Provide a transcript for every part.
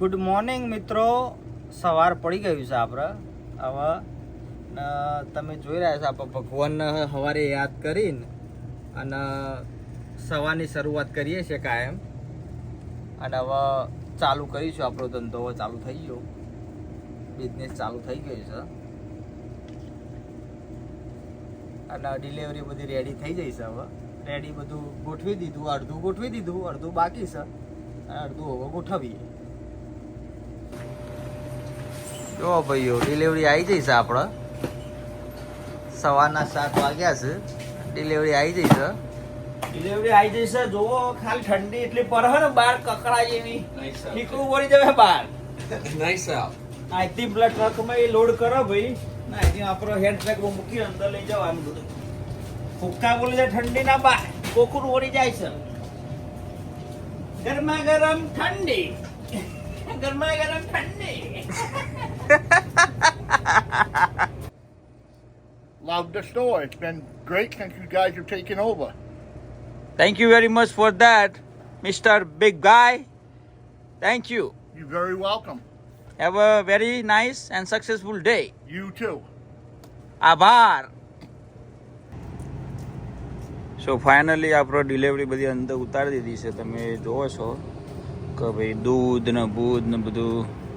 Good morning મિત્રો. સવાર પડી ગયું છે આપણે. હવે તમે જોઈ રહ્યા છો આપણે ભગવાનને સવારે યાદ કરીને અને સવારની શરૂઆત કરીએ છીએ કાયમ. અને હવે ચાલુ કરીશું આપણો ધંધો. હવે ચાલુ થઈ ગયો. બિઝનેસ ચાલુ થઈ ગયો છે. અને ડિલિવરી બધી રેડી થઈ જઈ છે હવે. રેડી બધું ગોઠવી દીધું, અડધું ગોઠવી દીધું, અડધું બાકી છે. અને અડધું હવે ગોઠવીએ. જો ભાઈઓ ડિલિવરી આવી જઈ છે આપણે સવારના સાત વાગ્યા છે. ડિલિવરી આવી જઈ છે. ડિલિવરી આવી જઈ છે. જોવો ખાલી ઠંડી એટલી પર ને બહાર કકડા જેવી નીકળવું પડી જવે બહાર. નહીં સાહેબ. આઈથી પેલા ટ્રકમાં એ લોડ કરો ભાઈ. ના અહીંથી આપણો હેન્ડ ટ્રકમાં મૂકી અંદર લઈ જવાનું બધું. ફૂક્કા બોલે છે ઠંડી ના બહાર કોકરું ઓળી જાય છે. ગરમા ગરમ ઠંડી. ગરમા ગરમ ઠંડી. Loved the store. It's been great since you guys have taken over. Thank you very much for that, Mr. Big Guy. Thank you. You're very welcome. Have a very nice and successful day. You too. આભાર સો finally આપણો delivery બધી અંદર ઉતારી દીધી છે તમે જોવો છો કે ભાઈ દૂધ ને બૂધ ને બધું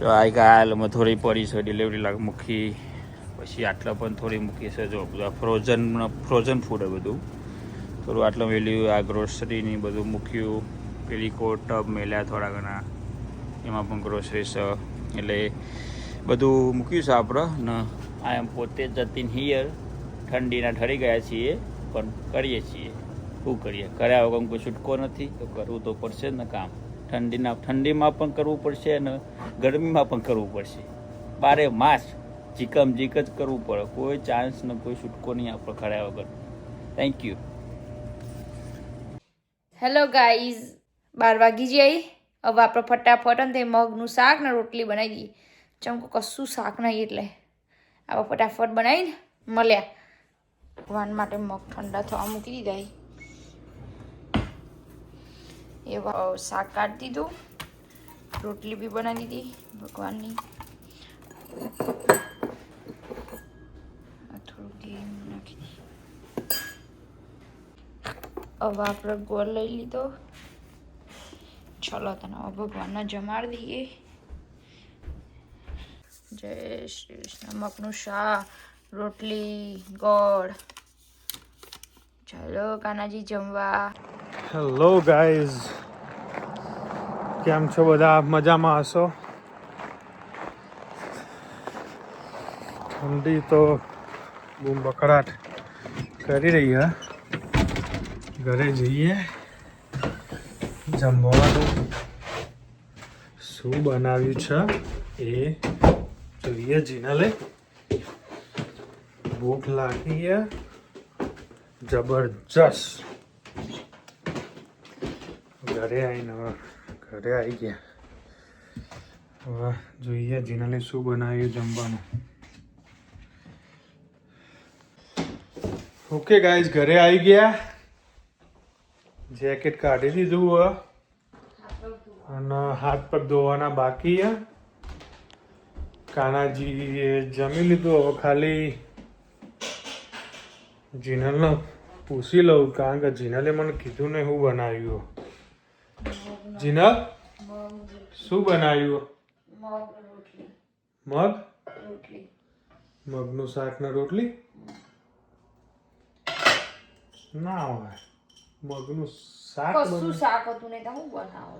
જો આ અમે થોડી પડી છે ડિલિવરી લાગ મૂકી. પછી આટલા પણ થોડી મૂકી છે, જો ફ્રોઝન ફ્રોઝન ફૂડ એ બધું. થોડું આટલું વેલ્યુ આ ગ્રોસરીની બધું મૂક્યું. પેલી કોટ ટબ મેલ્યા થોડા ઘણા. એમાં પણ ગ્રોસરી છે. એટલે બધું મૂક્યું છે આપણે. ને આ એમ પોતે જતીન હિયર ઠંડીના ઠરી ગયા છીએ, પણ કરીએ છીએ. શું કરીએ? કર્યા વગર કોઈ છૂટકો નથી. તો કરવું તો પડશે ને કામ. ઠંડીના, ઠંડીમાં પણ કરવું પડશે અને ગરમીમાં પણ કરવું પડશે. બારે માસ જીકમ જીક જ કરવું પડે. કોઈ ચાન્સ ને કોઈ છૂટકો નહીં આપણે કર્યા વગર. થેન્ક યુ હેલો ગાઈઝ બાર વાગી જઈ હવે આપણે ફટાફટ અને તે મગનું શાક ને રોટલી બનાવી દઈએ. ચમકો કશું શાક નહીં એટલે. આપણે ફટાફટ બનાવીને મળ્યા. ભગવાન માટે મગ ઠંડા થવા મૂકી દીધા. એવા શાક કાઢી દીધું. રોટલી બી બનાવી દીધી ભગવાનની. થોડું ઘી હવે આપણે ગોળ લઈ લીધો. ચલો તને હવે ભગવાનને જમાડી દઈએ. જય શ્રી કૃષ્ણ. મગનું શાક, રોટલી, ગોળ. ચલો કાનાજી જમવા. હેલો ગાઈઝ કેમ છો બધા? મજામાં હશો? ઠંડી તો બૂમ બકડાટ કરી રહી હે. ઘરે જઈએ. જમવાનું શું બનાવ્યું છે એ જોઈએ જીનલે ભૂખ લાગી હે. જબરજસ્ત. ઘરે આવીને ઘરે આવી ગયા. હવે જોઈએ જીનાલે શું બનાવ્યું જમવાનું. ઓકે ગાઈઝ ઘરે આવી ગયા. જેકેટ કાઢી દીધું હવે. અને હાથ પગ ધોવાના બાકી છે. કાનાજીએ જમી લીધું. હવે ખાલી જીનલનો પૂછી લઉં કારણ કે જીનલે મને કીધું ને હું બનાવ્યું. જીનલ શું બનાવ્યું? મગ? મગનું શાક ને રોટલી? ના હોય. મગનું શાક કશું શાક હતું ને તો હું બનાવો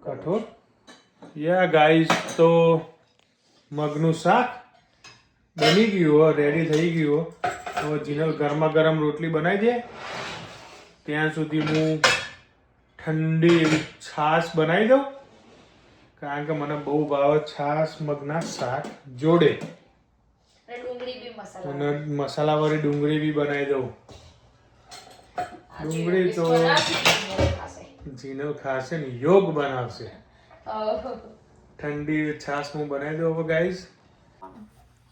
કઠોળ? યા ગાઈસ તો મગનું શાક બની ગયું રેડી થઈ ગયું હવે જીનલ ગરમા ગરમ રોટલી બનાવી દે. ત્યાં સુધી હું ઠંડી એવી છાશ બનાવી દઉં. કારણ કે મને બહુ ભાવે છાશ મગના શાક જોડે. અને મસાલાવાળી ડુંગળી બી બનાવી દઉં. ડુંગળી તો જીનલ ખાશે. ને યોગ બનાવશે. ઠંડી છાશ હું બનાવી દઉં હવે ગાઈઝ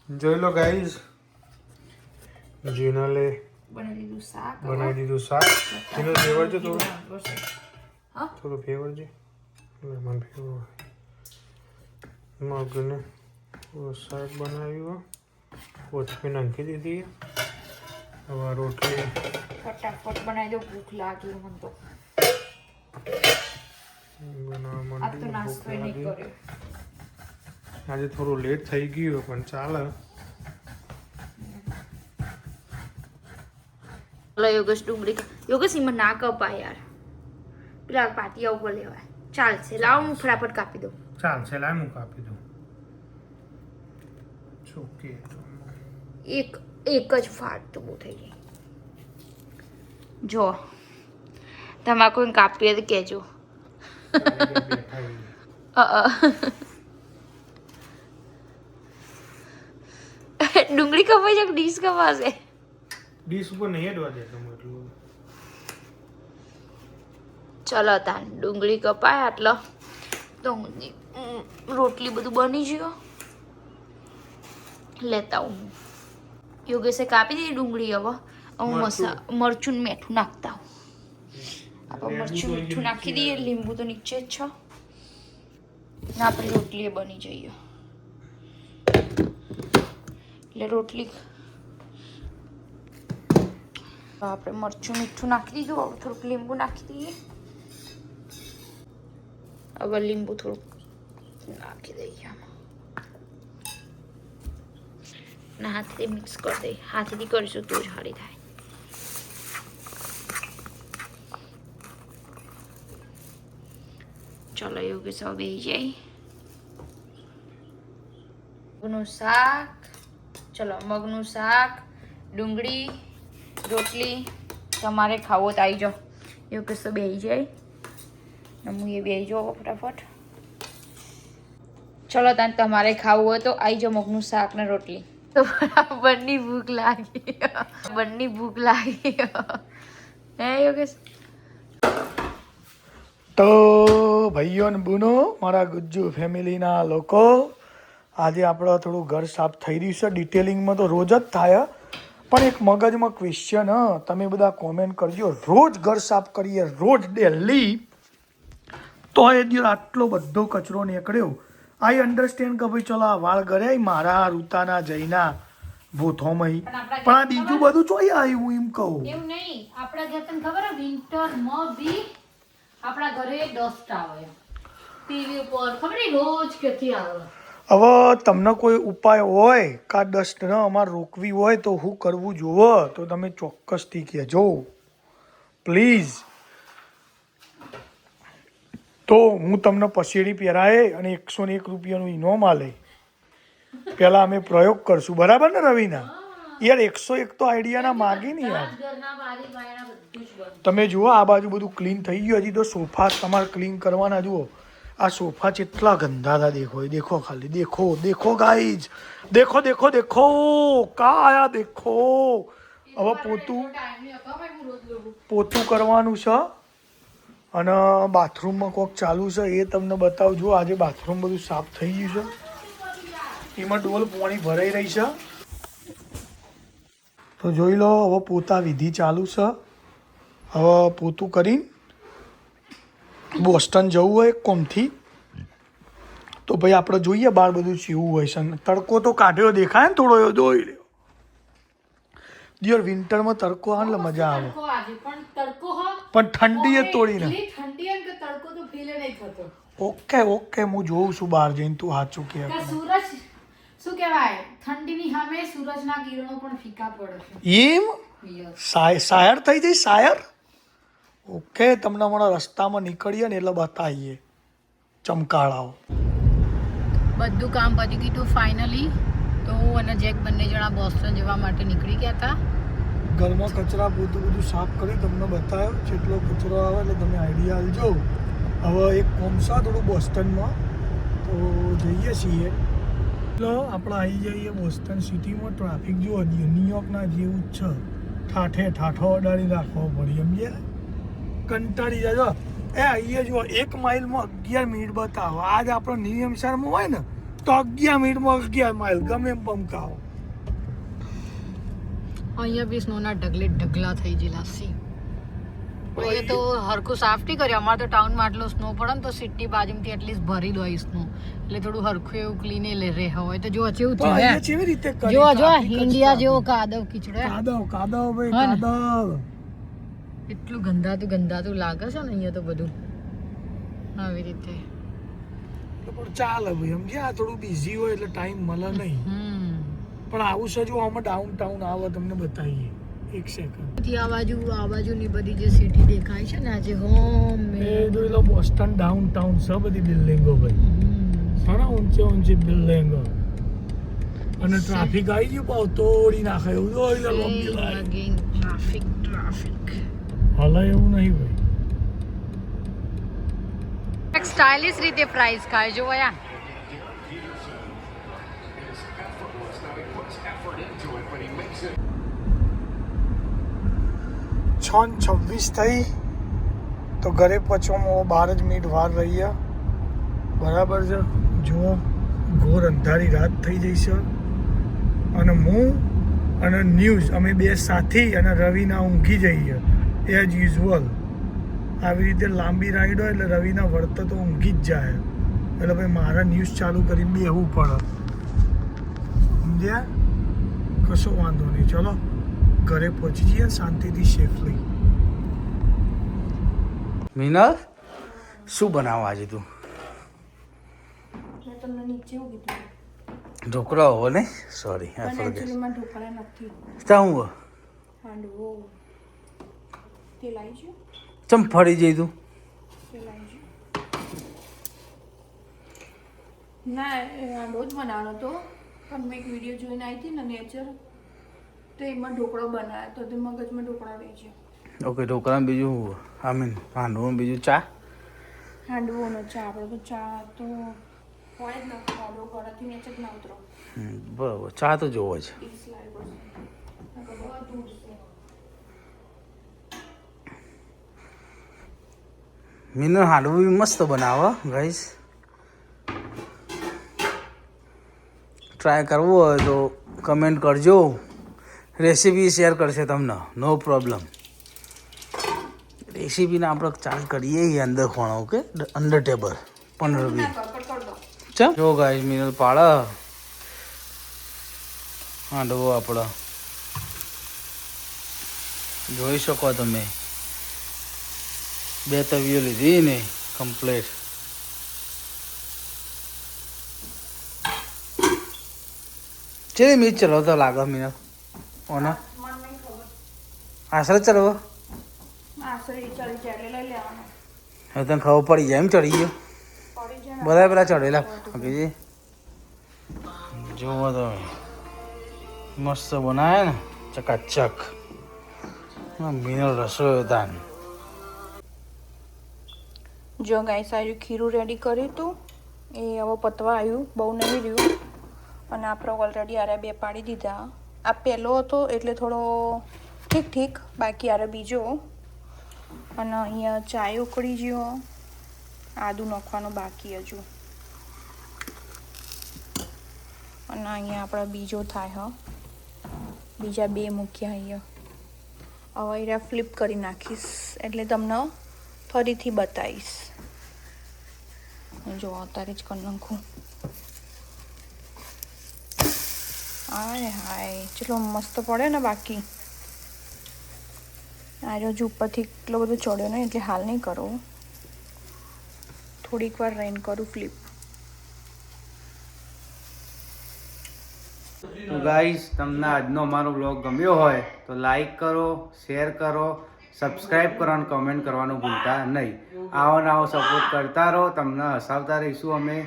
જોઈ લો ગાઈઝ જીનલે બનાવી દીધું શાક. બનાવી દીધું શાક. જીનલ છે થોડું. હા? થોડું ફેવર છે મને ફેવર મગને શાક બનાવ્યું કોથમી નાખી દીધી. હવે રોટલી. ફટાફટ બનાવી દો ભૂખ લાગી મને તો. આજે થોડું લેટ થઈ ગયું પણ ચાલે. લો યોગેશ ડુંગળી યોગેશ એમાં ના કપાય યાર. પેલા પાટિયા ઉપર લેવાય ચાલશે લાવો હું ફટાફટ કાપી દઉં ચાલશે લાય હું કાપી દઉં ચોકે એક એક જ ફાટ તો બહુ થઈ ગઈ જો તમારે કોઈ કાપીએ તો કહેજો。અ, અ. ડુંગળી કપાઈ છે ડીશ કપાશે ડીશ ઉપર નહીં અડવા દેતો હું એટલું. ચલો તાન ડુંગળી કપાય આટલો. તો રોટલી બધું બની ગયો. લેતા હું. યોગેશે કાપી દીધી ડુંગળી હવે? હું મસા મરચું મીઠું નાખતા હું આપણે મરચું મીઠું નાખી દઈએ લીંબુ તો નીચે જ છે. ના આપણી રોટલી બની જઈએ એટલે રોટલી આપણે મરચું મીઠું નાખી દીધું હવે થોડુંક લીંબુ નાખી દઈએ. હવે લીંબુ થોડુંક નાખી દઈએ આમાં ના હાથથી મિક્સ કરી દઈએ હાથથી કરીશું તો જ હારી થાય ચલો એવું કે સૌ બેસી જાય મગનું શાક ચલો મગનું શાક ડુંગળી રોટલી તમારે ખાવો તો આવી જાઓ એવું કે સૌ જાય હું એ બેસી જાઓ ફટાફટ. ચલો તાન તમારે ખાવું હોય તો આવી જાઓ મગનું શાક ને રોટલી. તો બંની ભૂખ લાગી. બંની ભૂખ લાગી. હે યોગેશ? તો ભાઈઓ ને બુનો મારા ગુજ્જુ ફેમિલીના લોકો આજે આપણે થોડું ઘર સાફ થઈ રહ્યું છે. ડિટેલિંગમાં તો રોજ જ થાય પણ એક મગજમાં ક્વેશ્ચન હ તમે બધા કોમેન્ટ કરજો. રોજ ઘર સાફ કરીએ રોજ ડેલી તો એ દિવસ આટલો બધો કચરો નીકળ્યો. આઈ અન્ડરસ્ટેન્ડ કે ભાઈ ચલો આ વાળ કર્યા મારા રૂતાના જઈના ભૂથોમય પણ આ બીજું બધું ચોઈ આવ્યું એમ કહું. એવું નહીં આપણા ઘર તને ખબર વિન્ટરમાં બી આપણા ઘરે ડસ્ટ આવે. ટીવી ઉપર ખબર રોજ કેથી આવે? હવે તમને કોઈ ઉપાય હોય કા ડસ્ટ ન અમારે રોકવી હોય તો હું કરવું જુઓ તો તમે ચોક્કસથી કહેજો. પ્લીઝ તો હું તમને પસેડી પહેરાય અને એકસો ને એક રૂપિયાનું ઇનામ આલે. પહેલાં અમે પ્રયોગ કરશું. બરાબર ને રવિના? યાર એકસો એક તો આઈડિયાના માગી નહીં યાર તમે જુઓ આ બાજુ બધું ક્લીન થઈ ગયું. હજી તો સોફા તમારે ક્લીન કરવાના જુઓ. આ સોફા કેટલા ગંદાતા દેખો. દેખો ખાલી. દેખો દેખો ગાઈજ દેખો દેખો દેખો. કા આયા દેખો હવે પોતું હતો પોતું કરવાનું છે. અને બાથરૂમમાં કોક ચાલુ છે એ તમને બતાવજો. આજે બાથરૂમ બધું સાફ થઈ ગયું છે. એમાં ડોલ પાણી ભરાઈ રહી છે. તો જોઈ લો, હવે પોતા વિધિ ચાલુ છે. હવે પોતું કરીને બોસ્ટન જવું હોય કોમથી. તો ભાઈ આપણે જોઈએ બહાર બધું સીવું હોય છે. તડકો તો કાઢ્યો દેખાય ને થોડો દોઈ લ્યો દિયર વિન્ટરમાં તડકો આવે એટલે મજા આવે. પણ તડકો હો પણ ઠંડી એ તોડીને એટલી ઠંડી હે ને કે તડકો તો ફીલ નહીં થતો. ઓકે ઓકે હું જોઉં છું બહાર જઈને તું સાચું કે સૂરજ શું કહેવાય? ઠંડીની સામે સૂરજના કિરણો પણ ફીકા પડે છે. એમ. શાયર થઈ જઈ શાયર ઓકે તમને હમણાં રસ્તામાં નીકળીએ ને એટલે બતાવીએ. ચમકાળાઓ. બધું કામ પતી ગયું ફાઇનલી તો હું અને જેક બંને જણા બોસ્ટન જવા માટે નીકળી ગયા હતા. ઘરમાં કચરા બધું બધું સાફ કરી તમને બતાવ્યો જેટલો કચરો આવે એટલે તમે આઈડિયા આલજો હવે એક કોમસા થોડું બોસ્ટનમાં. તો જઈએ છીએ. તો આપણે આવી જઈએ બોસ્ટન સિટીમાં. ટ્રાફિક જુઓ ન્યુયોર્કના જેવું જ છે. ઠાઠે ઠાઠો અડાડી રાખવો પડી સમજે કંટાળી જાય એ અહીંયા જુઓ, એક માઇલમાં અગિયાર મિનિટ બતાવો. આજ આપણો નિયમસરમાં હોય ને, તો અગિયાર મિનિટમાં અગિયાર માઇલ, ગમે એમ પંકાવો. અહીંયા બી સ્નોના ઢગલે ઢગલા થઈ ગયેલા સી અહીંયા તો હરખું સાફ નહીં કર્યું. અમારે તો ટાઉનમાં આટલો સ્નો પડે ને તો સિટી બાજુમાંથી એટલીસ્ટ ભરી દો સ્નો એટલે થોડું હરખું એવું ક્લીન રહે હોય તો જો અહીંયા કેવી રીતે કરી જો જો ઇન્ડિયા જેવો કાદવ કીચડો કાદવ કાદવ ભાઈ? કાદવ. એટલું ગંદાતું ગંદાતું લાગે છે ને અહીંયા તો બધું. આવી રીતે. પણ ચાલે ભાઈ સમજ્યા? થોડું બિઝી હોય એટલે ટાઈમ મળે નહીં. પણ આવું છે જો આમાં ડાઉન ટાઉન આવે તમને બતાવીએ. એક સેકન્ડથી આ બાજુ આ બાજુની બધી જે સિટી દેખાય છે ને આજે હોમ એ જોઈ લો બોસ્ટન ડાઉન ટાઉન છે બધી બિલ્ડિંગો ભાઈ. સારા ઊંચે ઊંચી બિલ્ડિંગો. અને ટ્રાફિક આવી ગયું પાવ તોડી નાખે. એવું જોઈ લો લાઈન ટ્રાફિક ટ્રાફિક હલે એવું નહીં ભાઈ. એક સ્ટાઇલિશ રીતે પ્રાઇસ ખાય જો યા છ છવ્વીસ થઈ, તો ઘરે પહોંચવામાં બાર જ મિનિટ વાર રહી બરાબર છે? જુઓ ઘોર અંધારી રાત થઈ જઈ છે. અને હું અને ન્યૂઝ, અમે બે સાથી અને રવિના ઊંઘી જઈએ એઝ યુઝ્યુઅલ આવી રીતે લાંબી રાઈડ હોય એટલે રવિના વર્ત તો ઊંઘી જ જાય. એટલે ભાઈ મારા ન્યૂઝ ચાલુ કરીને બેહવું પડે. સમજ્યા? કશો વાંધો નહીં. ચલો, ઘરે પહોંચી જઈએ શાંતિથી સેફલી મિનલ શું બનાવવા આજે તું? ઢોકળા હોવો ને? સોરી પણ ઢોકળા નથી. ત્યાં હું હાંડવો. તે છે ચમ ફરી જઈ તું? ના એ હાંડવો જ બનાવવાનો હતો. પણ મેં એક વીડિયો જોઈને આવી હતી ને નેચર તો એમાં ઢોકળો બનાવ્યો તો તે મગજમાં ઢોકળા રહી છે ઓકે ઢોકળા બીજું આઈ મીન હાંડવું બીજું ચા હાંડવોનો ચા આપણે તો ચા તો હોય જ ને ઘરેથી નેચર જ ના ઉતરો હમ, બરાબર ચા તો જોવો છે મીનો હાંડવું બી મસ્ત બનાવો ગાઈસ ટ્રાય કરવો હોય તો કમેન્ટ કરજો રેસીપી શેર કરશે તમને નો પ્રોબ્લેમ રેસીપીને આપણે ચાર્જ કરીએ એ અંદર ખોણો ઓકે અંડર ટેબલ પંદર ચાલ જો ગાય મિનલ પાડે. હાંડવો આપણો. જોઈ શકો તમે. બે તવીઓ લીધી ને કમ્પ્લેટ ચેલી મિનિટ ચલાવતો લાગે મિનલ. ઓનો. આશરે ચલાવો આશરે ચાલી જાય એટલે લઈ લેવાનો હવે તને ખબર પડી જાય એમ ચડી ગયો. પડી જાય બધા પેલા ચડેલા. ઓકે જુઓ તો મસ્ત બનાવે ને. ચકાચક. મિનલ રસોઈ દાન જો ગાય સારું ખીરું રેડી કર્યું હતું એ હવે પતવા આવ્યું બહુ નહીં રહ્યું. અને આપણે ઓલરેડી આરે બે પાડી દીધા. આ પહેલો હતો એટલે થોડો ઠીક ઠીક બાકી આરે બીજો. અને અહીંયા ચાય ઉકળી ગયો. આદું નાખવાનું બાકી હજુ. અને અહીંયા આપણો બીજો થાય, હ. બીજા બે મૂક્યા અહીંયા. હવે એરા ફ્લિપ કરી નાખીશ. એટલે તમને ફરીથી બતાવીશ. જો, અત્યારે જ કરી નાખું. હાય હાય. ચલો, મસ્ત પડે ને બાકી. આજે હજુ ઉપરથી એટલો બધો ચડ્યો નહીં, એટલે હાલ નહીં કરો. થોડીક વાર રેન કરું ફ્લિપ તો ગાઈઝ તમને આજનો અમારો બ્લોગ ગમ્યો હોય, તો લાઈક કરો શેર કરો સબસ્ક્રાઈબ કરો અને કમેન્ટ કરવાનું ભૂલતા નહીં. આવો ને આવો સપોર્ટ કરતા રહો, તમને હસાવતા રહીશું અમે.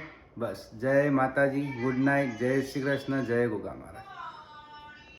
બસ, જય માતાજી ગુડ નાઇટ જય શ્રી કૃષ્ણ, જય ગોગા